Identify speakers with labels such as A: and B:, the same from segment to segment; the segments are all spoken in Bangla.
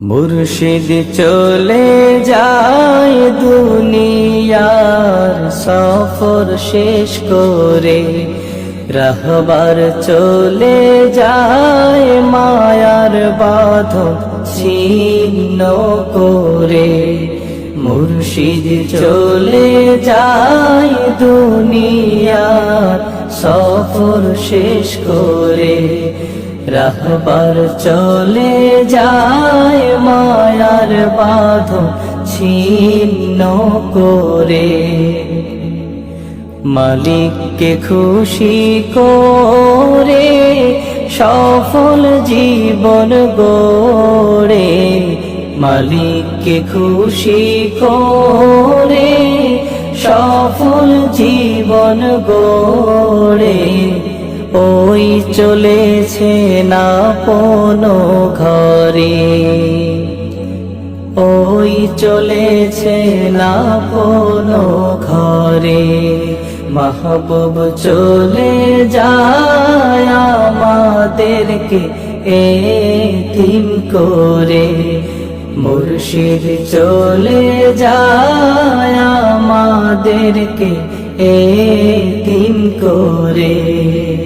A: মুর্শিদ চলে যায় দুনিয়ার সফর শেষ করে। রাহবার চলে যায় মায়ার বাঁধন ছিন্ন করে। মুর্শিদ চলে যায় দুনিয়ার সফর শেষ করে। রাহবার চলে যায় মায়ার বাঁধন ছিন্ন করে। মালিককে খুশি করে সফল জীবন গড়ে। মালিককে খুশি করে সফল জীবন ওই চলেছে না পনো ঘরে? ওই চলেছে না কোনো ঘরে? মাহবুব চলে যায় আমাদেরকে এতিম করে। মুর্শিদ চলে যায় আমাদেরকে এতিম করে।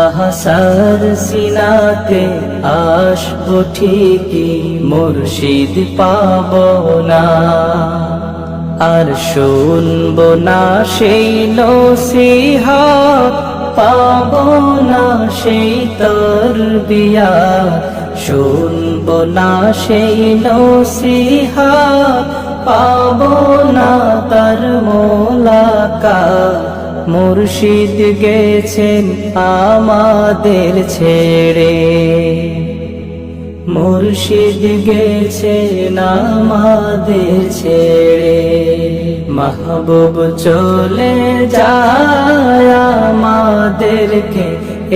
A: আহসার সিনাতে আসব ঠিকই, মুর্শিদ পাব না। আর শুনব না সেই নসিহা পাব না সেই তর বিয়া শুনব না সেই নসিহা পাব না তার মোলাকা মুর্শিদ গেছেন আমাদের ছেড়ে। মুর্শিদ গেছেন আমাদের ছেড়ে। মাহবুব চলে যায় আমাদেরকে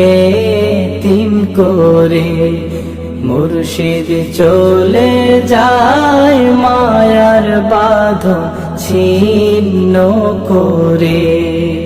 A: এতিম করে। মুর্শিদ চলে যায় মায়ার বাঁধন ছিন্ন করে।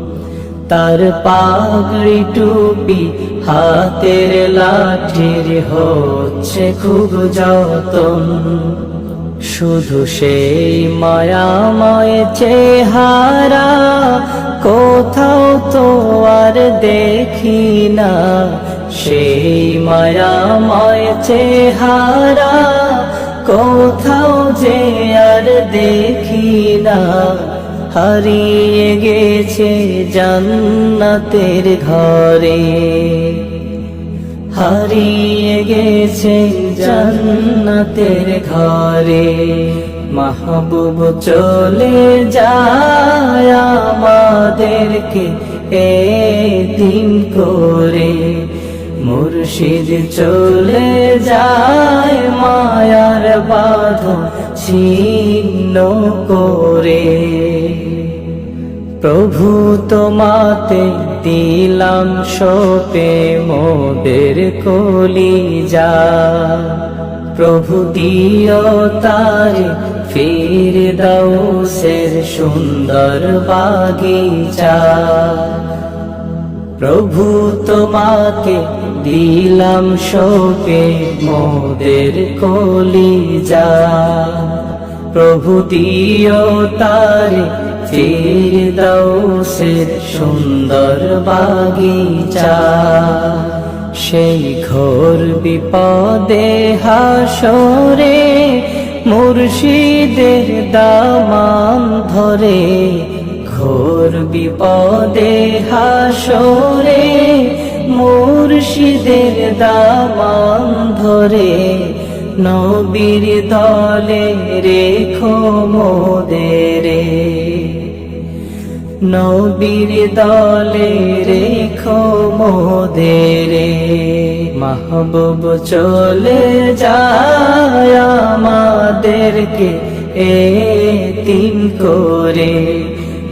A: তার পাগড়ি টুপি, হাতের লাঠির হচ্ছে খুব যতন। শুধু সেই মায়াময় চেহারা, কোথাও তো আর দেখি না। সেই মায়াময় চেহারা, কোথাও যে আর দেখি না। হারিয়ে গেছে জান্নাতের ঘরে। হারিয়ে গেছে জান্নাতের ঘরে। মাহবুব চলে যায় আমাদেরকে এদিন করে। মুর্শিদ চলে যায় মায়ার বাঁধন ছিন্ন করে। প্রভু তোমাতে দিলাম সোপে মোদের কলি যা প্রভু দিও তারে ফির দাও সের সুন্দর বাগিচা। প্রভু তোমাকে দিলাম শোকে মোদের কলি যা প্রভু দিও তারে, ফির সে সুন্দর বাগিচা। সেই ঘোর বিপদে হাসরে, মুর্শিদের দামান ধরে। ঘোর বিপদে হাসরে, মুর্শিদের দামান ধরে। নবীর দলে রেখো মোদেরে। নবীর দলে রেখো মোদেরে। মাহবুব চলে যায় আমাদেরকে এ তিন করে।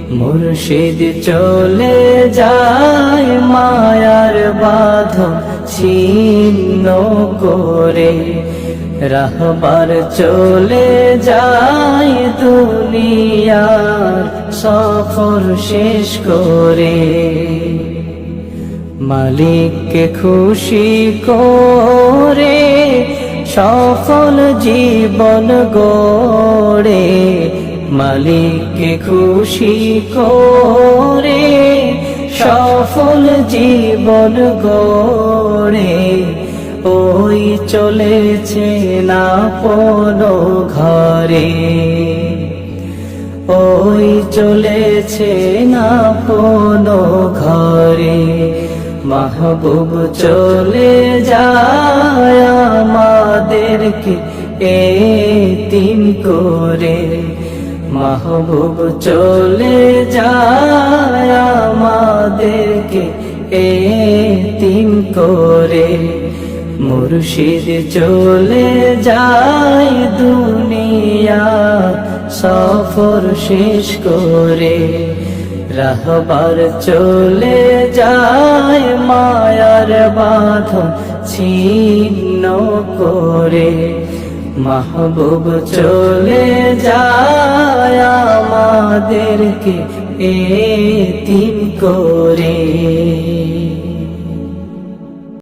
A: মুর্শিদ চলে যায় মায়ার বাঁধন ছিন্ন করে। রাহবার চলে যায় দুনিয়ার সফর শেষ করে। মালিককে খুশি করে সফল জীবন গড়ে। মালিককে খুশি করে সফল জীবন গড়ে। ওই চলেছে না পনো ঘরে। ওই চলেছে না কোনো ঘরে। মাহবুব চলে যায় আমাদেরকে এ তিন করে। মাহবুব চলে যায় আমাদেরকে এ তিন করে। মুর্শিদ চলে যায় দুনিয়া, সফর শেষ করে রাহবার চলে যায় মায়ার বাঁধন ছিন্ন করে। মাহবুব চলে যায় আমাদেরকে এ তিন করে।